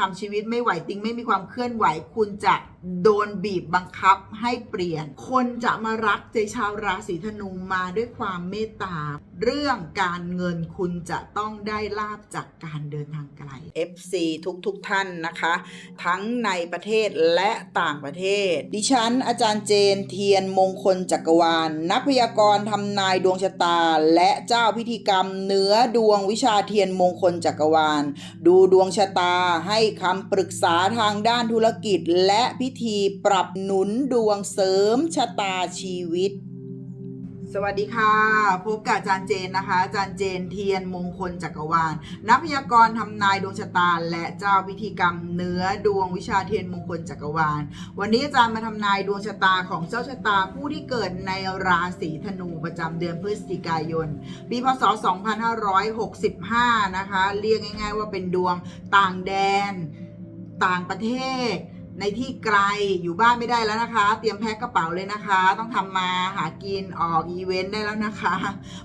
ทำชีวิตไม่ไหวติงไม่มีความเคลื่อนไหวคุณจะ โดนบีบบังคับให้เปลี่ยน คนจะมารักใจชาวราศีธนูมาด้วยความเมตตา เรื่องการเงินคุณจะต้องได้ลาบจากการเดินทางไกล FC ทุกทุกท่านนะคะ ทั้งในประเทศและต่างประเทศ ดิฉัน อาจารย์เจนเทียนมงคลจักรวาลนักพยากรณ์ทำนายดวงชะตา และเจ้าพิธีกรรมเนื้อดวงวิชาเทียนมงคลจักรวาล ดูดวงชะตาให้คำปรึกษาทางด้านธุรกิจและพิธีปรับหนุนดวงเสริมชะตาชีวิต สวัสดีค่ะ พบกับอาจารย์เจนนะคะ อาจารย์เจนเทียนมงคลจักรวาล นักพยากรณ์ทำนายดวงชะตา และเจ้าพิธีกรรมเนื้อดวงวิชาเทียนมงคลจักรวาล วันนี้อาจารย์มาทำนายดวงชะตาของเจ้าชะตาผู้ที่เกิดในราศีธนูประจำเดือนพฤศจิกายน ปีพศ 2565 นะคะ เรียกง่าย ๆ ว่าเป็นดวงต่างแดนต่างประเทศ ในที่ไกลอยู่บ้านไม่ได้แล้วนะคะ เตรียมแพ็คกระเป๋าเลยนะคะ ต้องทำมาหากินออกอีเวนต์ได้แล้วนะคะ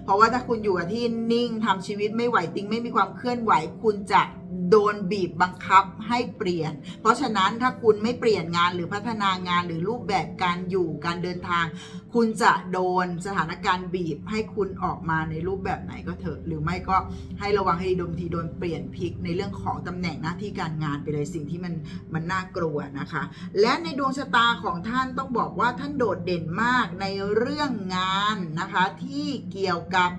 เพราะว่าถ้าคุณอยู่กับที่นิ่งทำชีวิตไม่ไหวติงไม่มีความเคลื่อนไหวคุณจะ โดนบีบบังคับให้เปลี่ยน เพราะฉะนั้นถ้าคุณไม่เปลี่ยนงานหรือพัฒนางานหรือรูปแบบการอยู่การเดินทาง คุณจะโดนสถานการณ์บีบให้คุณออกมาในรูปแบบไหนก็เถอะ หรือไม่ก็ให้ระวังให้ดีดนทีโดนเปลี่ยนพลิกในเรื่องของตำแหน่งหน้าที่การงานไปเลยสิ่งที่มันมันน่ากลัวนะคะ และในดวงชะตาของท่านต้องบอกว่าท่านโดดเด่นมากในเรื่องงานนะคะที่เกี่ยวกับ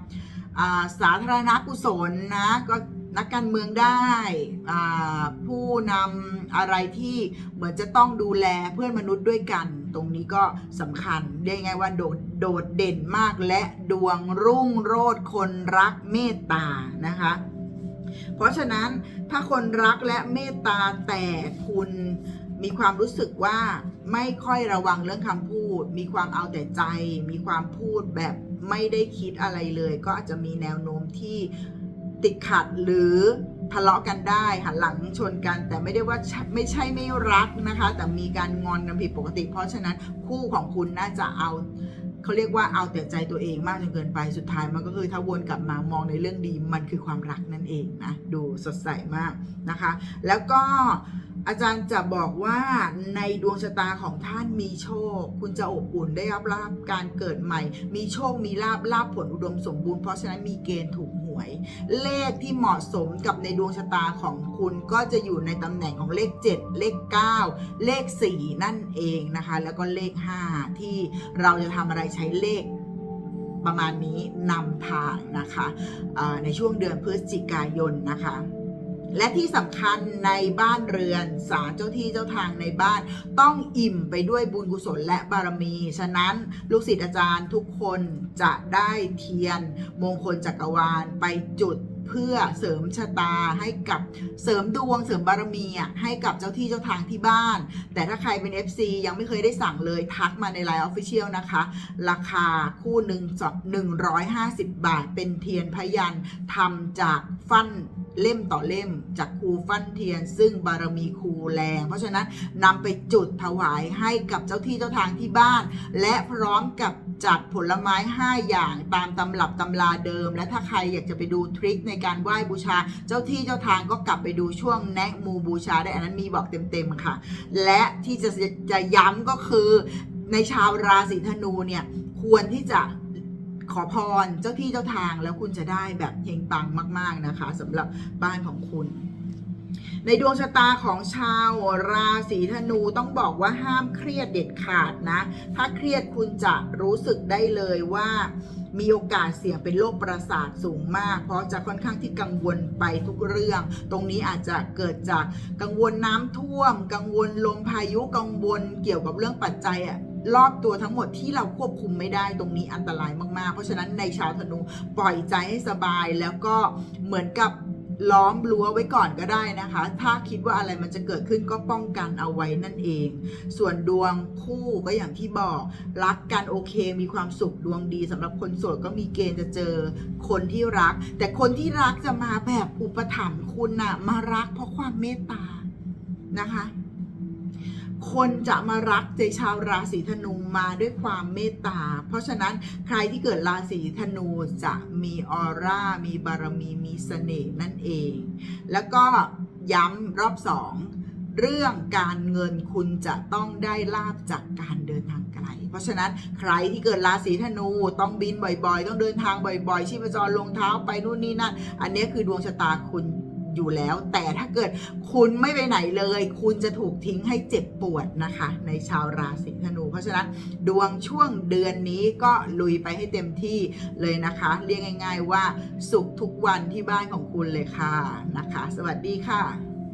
สาธารณกุศลนะก็ นักการเมืองได้ผู้นำอะไรที่เหมือนจะต้องดูแลเพื่อนมนุษย์ด้วยกัน ตรงนี้ก็สำคัญเรียกง่ายว่าโดดโดดเด่นมากและดวงรุ่งโรจน์คนรักเมตตานะคะ เพราะฉะนั้นถ้าคนรักและเมตตาแต่คุณมีความรู้สึกว่าไม่ค่อยระวังเรื่องคำพูด มีความเอาแต่ใจ มีความพูดแบบไม่ได้คิดอะไรเลย ก็อาจจะมีแนวโน้มที่ ติดขัดหรือทะเลาะกันได้หันหลังชนกัน แต่ไม่ได้ว่าไม่ใช่ไม่รักนะคะ แต่มีการงอนกันผิดปกติ เพราะฉะนั้นคู่ของคุณน่าจะเอาเขาเรียกว่าเอาแต่ใจตัวเองมากจนเกินไปสุดท้ายมันก็คือถ้าวนกลับมามองในเรื่องดีมันคือความรักนั่นเองนะดูสดใสมากนะคะ แล้วก็ อาจารย์จะบอกว่าในดวงชะตาของท่านมีโชค คุณจะอบอุ่นได้รับลาบการเกิดใหม่ มีโชคมีลาบลาบผลอุดมสมบูรณ์เพราะฉะนั้นมีเกณฑ์ถูกหวย เลขที่เหมาะสมกับในดวงชะตาของคุณก็จะอยู่ในตำแหน่งของเลข 7 เลข 9 เลข 4 นั่นเองนะคะ แล้วก็เลข 5 ที่เราจะทำอะไรใช้เลขประมาณนี้นำทางนะคะในช่วงเดือนพฤศจิกายนนะคะ และที่สำคัญในบ้านเรือนศาลเจ้าที่เจ้าทางในบ้าน ต้องอิ่มไปด้วยบุญกุศลและบารมี ฉะนั้นลูกศิษย์อาจารย์ทุกคนจะได้เทียนมงคลจักรวาลไปจุดเพื่อเสริมชะตาให้กับเสริมดวงเสริมบารมีอะให้กับเจ้าที่เจ้าทางที่บ้าน แต่ถ้าใครเป็น FC ยังไม่เคยได้สั่งเลยทักมาในไลน์ออฟฟิเชียลนะคะ ราคาคู่หนึ่งจอด150บาทเป็นเทียนพยันทำจากฟัน เล่มต่อเล่มจากครูฟั่นเทียน ซึ่งบารมีครูแรง เพราะฉะนั้นนำไปจุดถวายให้กับเจ้าที่เจ้าทางที่บ้าน และพร้อมกับจัดผลไม้ 5 อย่างตามตำรับตำราเดิม และถ้าใครอยากจะไปดูทริคในการไหว้บูชา เจ้าที่เจ้าทางก็กลับไปดูช่วงแนะมูบูชาได้อันนั้นมีบอกเต็มๆค่ะ และที่จะจะย้ำก็คือในชาวราศีธนูเนี่ยควรที่จะ ขอพรเจ้าที่เจ้าทางแล้วคุณจะได้แบบเฮงปังมาก ๆนะคะสำหรับบ้านของคุณ ในดวงชะตาของชาวราศีธนูต้องบอกว่าห้ามเครียดเด็ดขาดนะ ถ้าเครียดคุณจะรู้สึกได้เลยว่ามีโอกาสเสี่ยงเป็นโรคประสาทสูงมาก เพราะจะค่อนข้างที่กังวลไปทุกเรื่อง ตรงนี้อาจจะเกิดจากกังวลน้ำท่วม กังวลลมพายุกังวลเกี่ยวกับเรื่องปัจจัยอะ รอบตัวทั้งหมดที่เราควบคุมไม่ได้ตรงนี้อันตรายมากๆ เพราะฉะนั้นในชาวธนูปล่อยใจให้สบายแล้วก็เหมือนกับล้อมรั้วไว้ก่อนก็ได้นะคะ ถ้าคิดว่าอะไรมันจะเกิดขึ้นก็ป้องกันเอาไว้นั่นเอง ส่วนดวงคู่ก็อย่างที่บอก รักกันโอเค มีความสุขดวงดีสำหรับคนโสดก็มีเกณฑ์จะเจอคนที่รัก แต่คนที่รักจะมาแบบอุปถัมภ์คุณน่ะมารักเพราะความเมตตานะคะ คนจะมารักใจชาวราศีธนูมาด้วยความเมตตา เพราะฉะนั้นใครที่เกิดราศีธนูจะมีออร่า มีบารมี มีเสน่ห์นั่นเอง แล้วก็ย้ำรอบสองเรื่องการเงินคุณจะต้องได้ลาบจากการเดินทางไกล เพราะฉะนั้นใครที่เกิดราศีธนูต้องบินบ่อยๆ ต้องเดินทางบ่อยๆ ชีพจรลงเท้าไปนู่นนี่นั่น อันนี้คือดวงชะตาคุณ อยู่แล้ว แต่ถ้าเกิดคุณไม่ไปไหนเลย คุณจะถูกทิ้งให้เจ็บปวดนะคะ ในชาวราศีธนู เพราะฉะนั้นดวงช่วงเดือนนี้ก็ลุยไปให้เต็มที่เลยนะคะ เรียกง่าย ๆ ว่าสุขทุกวันที่บ้านของคุณเลยค่ะนะคะ สวัสดีค่ะ